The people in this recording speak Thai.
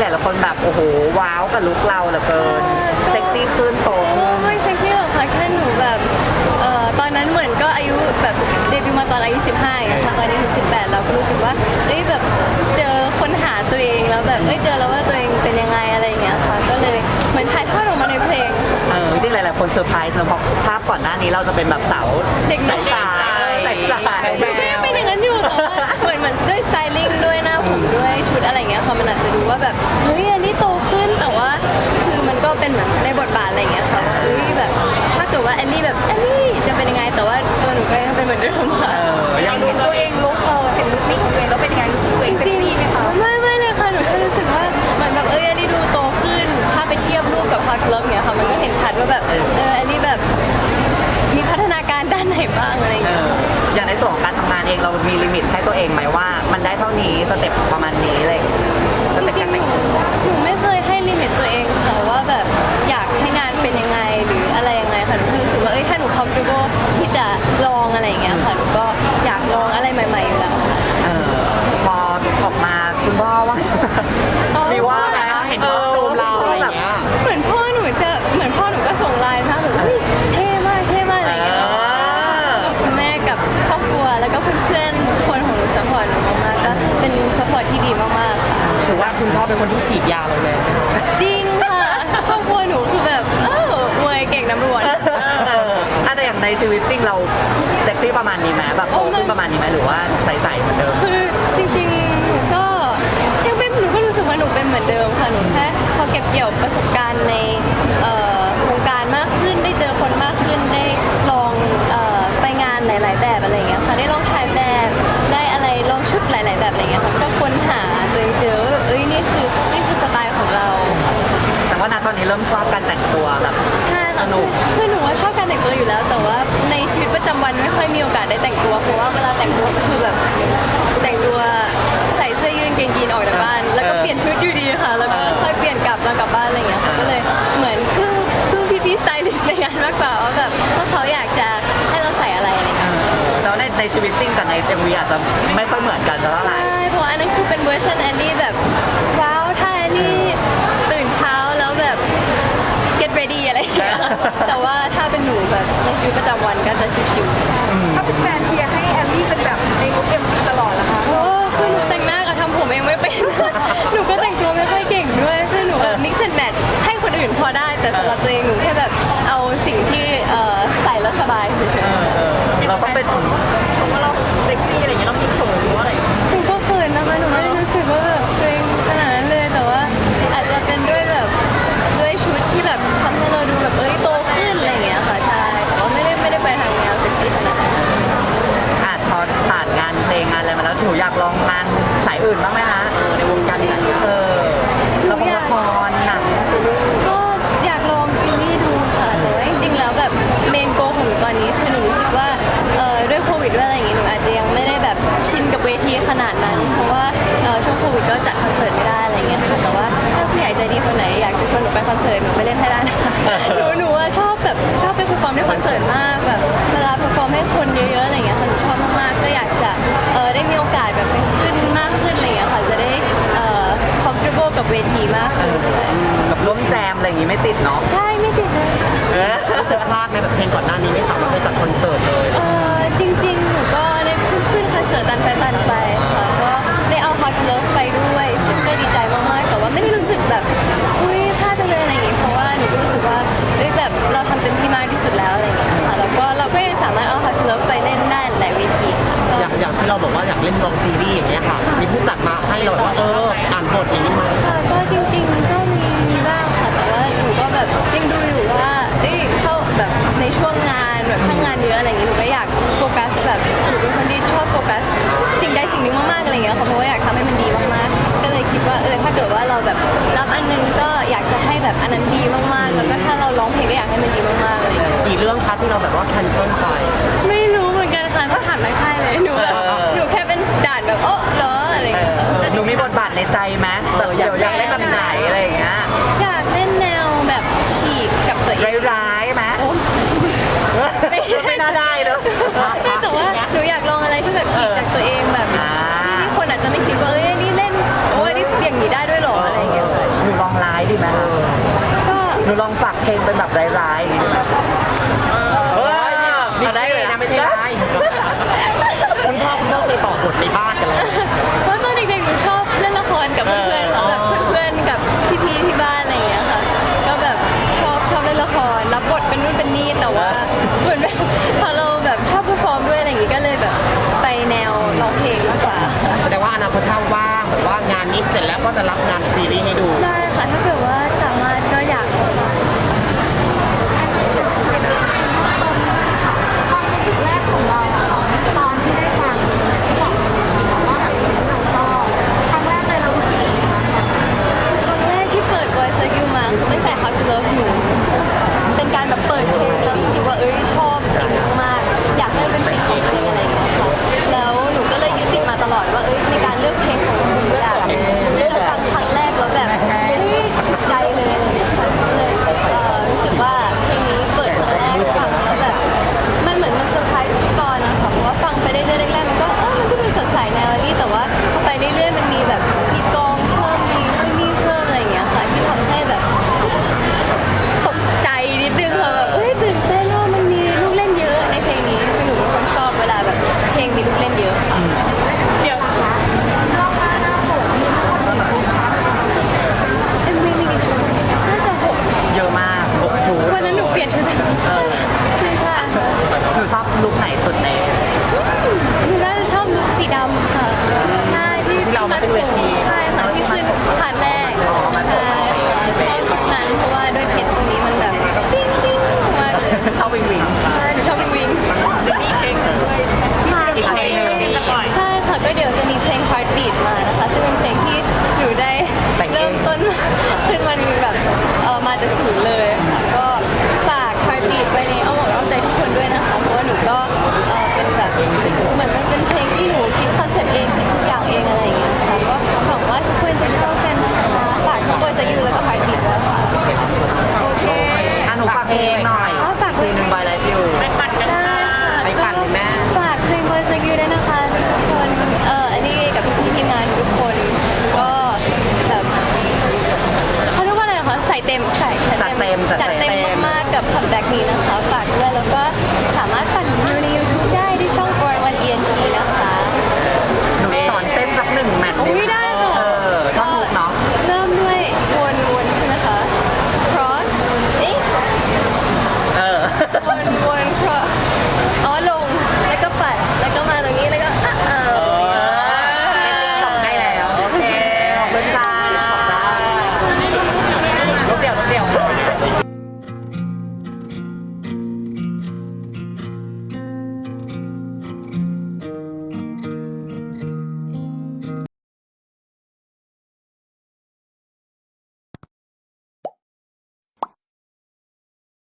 หลายๆคนแบบโอ้โหว้าวกับลุคเราเหลือเกินเซ็กซี่ขึ้นโตโอ้ไม่เซ็กซี่หรอกค่ะแค่หนูแบบเอ่อตอนนั้นเหมือนก็อายุแบบเดบิวต์มาตอนอายุ 15อย่างเงี้ยค่ะตอนนี้ถึง18แล้วก็รู้สึกว่าเอ้ยแบบเจอค้นหาตัวเองแล้วแบบเอ้ยเจอแล้วว่าตัวเองเป็นยังไงอะไรอย่างเงี้ยค่ะก็เลยเหมือนถ่ายทอดออกมาในเพลง เออจริงๆหลายๆคนเซอร์ไพรส์นะเพราะภาพก่อนหน้านี้เราจะเป็นแบบสาวเด็กใสๆเออใสๆ มือนเดิมค่ะเออยังลุคตัวเองลุคเออเห็นลุคนี้ของตัวเองแล้วเป็นยังไงรู้สึกตัวเองเซ็กซี่ไหมคะไม่ไม่เลยค่ะหนูแค่รู้สึกว่าเหมือนแบบเออแอลลี่ดูโตขึ้น ถ้าไปเทียบรูปกับพาร์ทเลิฟเนี่ยค่ะมันก็เห็นชัดว่าแบบเออแอลลี่แบบ มีพัฒนาการด้านไหนบ้างอะไรเอเงี้ยออย่างในส่วนของการทำงานเองเรามีลิมิตให้ตัวเองไหมว่า มันได้เท่านี้สเต็ปประมาณนี้อะไรอย่างเลยสเต็ปจริกางรๆแต่งหนูหนูไม่เคยให้ลิมิตตัวเอง มีว่าไหมเห็นคอสตูมเราอะไรอย่างเงี้ยเหมือนพ่อหนูจะเหมือนพ่อหนูก็ส่งไลน์มาแบบเฮ้ยเท่มากเท่มากอะไรอย่างเงี้ยเออกับคุณแม่กับครอบครัวแล้วก็เพื่อนๆทุกคนของหนูสปอร์ตหนูมากๆก็เป็นสปอร์ตที่ดีมากๆค่ะถือว่าคุณพ่อเป็นคนที่ฉีดยาเราเลยจริงค่ะครอบครัวหนูคือแบบเออมวยเก่งน้ำรวนเอออะแต่อย่างในชีวิตจริงเราเซ็กซี่ประมาณนี้ไหมแบบโตขึ้นประมาณนี้ไหมหรือว่าใสๆเหมือนเดิมคือจริงๆหนูก็ยังเป็นหนูก็รู้สึกว่าหนู เป็นเหมือนเดิมค่ะหนูแค่พอเก็บเกี่ยวประสบการณ์ในเอ่อวงการมากขึ้นได้เจอคนมากขึ้นได้ลองเอ่อไปงานหลาย ๆ แบบอะไรอย่างเงี้ยค่ะได้ลองถ่ายแบบได้อะไรลองชุดหลาย ๆ แบบอะไรเงี้ยค่ะก็ค้นหาตัวเองเจอว่าแบบเอ้ยนี่คือนี่คือสไตล์ของเรา แต่ว่าณตอนนี้เริ่มชอบการแต่งตัวแบบใช่ค่ะ สนุก คือหนูว่าชอบการแต่งตัวอยู่แล้ว แต่ว่าในชีวิตประจำวันไม่ค่อยมีโอกาสได้แต่งตัว เพราะว่าเวลาแต่งตัวก็คือแบบแต่งตัวใส่เสื้อยืดกางเกงยีนออกจากบ้าน แล้วก็เปลี่ยนชุดอยู่ดีค่ะ แล้วก็ค่อยเปลี่ยนกลับตอนกลับบ้านอะไรอย่างเงี้ยค่ะก็เลยเหมือนพึ่งพึ่งพี่พี่สไตลิสต์ในงานมากกว่าว่าแบบว่าเขาอยากจะให้เราใส่อะไรอะไรอย่างเงี้ยแล้วในในชีวิตจริงกับใน MV อาจจะไม่ค่อยเหมือนกันเท่าไหร่ ใช่เพราะว่าอันนั้นคือเป็นเวอร์ชันแอลลี่แบบว้าวถ้าแอลลี่ตื่นเช้าแล้วแบบ get ready อะไรอย่า งเงี้ยแต่ว่าถ้าเป็นหนูแบบในชีวิตประจำวันก็จะชิวๆถ้าเป็นแฟนเชียร์ให้แอลลี่เป็นแบบในลุคเอ็มวีตลอดเหรอคะโอ้คือหนูแต่งหน้ากับทำผมเองไม่เป็น หนูก็แต่งตัวไม่ค่อยเก่งด้วยคือหนูแบบ mix and match ให้คนอื่นพอได้ แต่สำหรับตัวเองหนูแค่แบบเอาสิ่งที่เอ่อใส่แล้วสบายเฉยเราต้องเป็น ผมว่าเราเซ็กซี่อะไรอย่างเงี้ยเรามีเขินหรือว่าอะไรๆหนูก็เขินนะคะหนูไม่ได้รู้สึกว่าแบ มในคอนเสิร์ตมากแบบเวลาเพอร์ฟอร์มให้คนเยอะๆอะไรเงี้ยค่ะหนูชอบมากๆก็อยากจะเออได้มีโอกาสแบบไปขึ้นมากขึ้นอะไรเงี้ยค่ะจะได้เอ่อ comfortable กับเวทีมากขึ้นด้วยแบบร่วมแจมอะไรอย่างงี้ไม่ติดเนาะใช่ไม่ติดเลย เออรู้สึกพลาดไหมแบบเพลงก่อนหน้านี้ไม่สามารถไปจัดคอนเสิร์ตเลย เออจริงๆ หนูก็ได้ขึ้นขึ้นคอนเสิร์ตตันไปตันไปค่ะก็ได้เอา Hot Love ไปด้วย ซึ่งก็ดีใจมากๆ แต่ว่าไม่ได้รู้สึกแบบ อุ้ย เราทำเต็มที่มากที่สุดแล้วอะไรอย่างเงี้ยค่ะแล้วก็เราก็ยังสามารถเอา Hot Love ไปเล่นได้หลายเวทีค่ะอย่างอย่างที่เราบอกว่าอยากเล่นลองซีรีส์อย่างเงี้ยค่ะ มีผู้จัดมาให้เราแบบว่าเอออ่านบทอย่างนี้ไหมค่ะก็จริงๆก็มีบ้างค่ะแต่ว่าหนูก็แบบยังดูอยู่ว่าเอ้ยเข้าแบบในช่วงงานแบบถ้างานเยอะอะไรอย่างงี้หนูก็อยากโฟกัสแบบหนูเป็นคนที่ชอบโฟกัสสิ่งใดสิ่งหนึ่งมากๆอะไรอย่างเงี้ยค่ะเพราะว่าอยากทำให้มันดีมากๆ ก็เลยคิดว่าเออถ้าเกิดว่าเราแบบรับอันหนึงก็อยากจะให้แบบอันนั้นดีมากๆแล้วก็ รื่องคัดที่เราแบบว่าแคนเซิลไป ไม่รู้เหมือนกันค่ะมาถามไม่ใช่เลยหนูแบบหนูแค่เป็นด่านแบบโอ้เหรออะไรอย่างเงี้ยหนูมีบทบาทในใจไหมแบบเดี๋อยากได้แบบไหนอะไรอย่างเงี้ยอยากเล่นแนวแบบฉีกกับตัวเองร้ายๆไหมไม่ได้ ไม่น่าได้เนอะแต่ว่าหนูอยากลองอะไรที่แบบฉีกจากตัวเองแบบที่คนอาจจะไม่คิดว่าเอ้ยนี่เล่นโอ้ยนี่เบี่ยงนี้ได้ด้วยเหรออะไรอย่างเงี้ยหนูลองร้ายดีไหมคะ นูลองฝากเพลงเป็นแบบร้ายๆไมเออมีได้เลยนะไม่ใช่ร้ายคุณพ่อคุณพ่อเคยต่อบทในบ้านกันเลยเพราะตอนเด็กๆหนูชอบเล่นละครกับเพื่อนๆแบบเพื่อนๆกับพี่ๆพี่บ้านอะไรอย่างเงี้ยค่ะ ก็แบบชอบชอบเล่นละครรับบทเป็นนี่แต่ว่าเหมือนแบบพอเราแบบชอบเพอรด้วยอะไรอย่างงี้ก็เลยแบบไปแนวร้องเพลงมากกว่าแสดว่าอนาคตถ้าว่างแบบว่างานนี้เสร็จแล้วก็จะรับงานซีรีส์ให้ดูใช่ค่ะถ้าเกิดว่า มาแต่ศูนย์เลยค่ะก็ฝากคาร์ดีไปในเอาหมอกอ้อมใจทุกคนด้วยนะคะเพราะว่าหนูก็เอ่อเป็นแบบเหมือนมันเป็นเพลงที่หนูคิดคอนเซ็ปต์เองคิดทุกอย่างเองอะไรอย่างเงี้ยค่ะก็หวังว่าทุกคนจะชอบกันนะคะฝากทุกคนจะอยู่แล้วก็คาร์ดีด้วค่ะโอเค อะหนูฝากเองเนาะ เต็มใช่จัดเต็มจัดเต็มมากๆกับขับแทกนี้นะ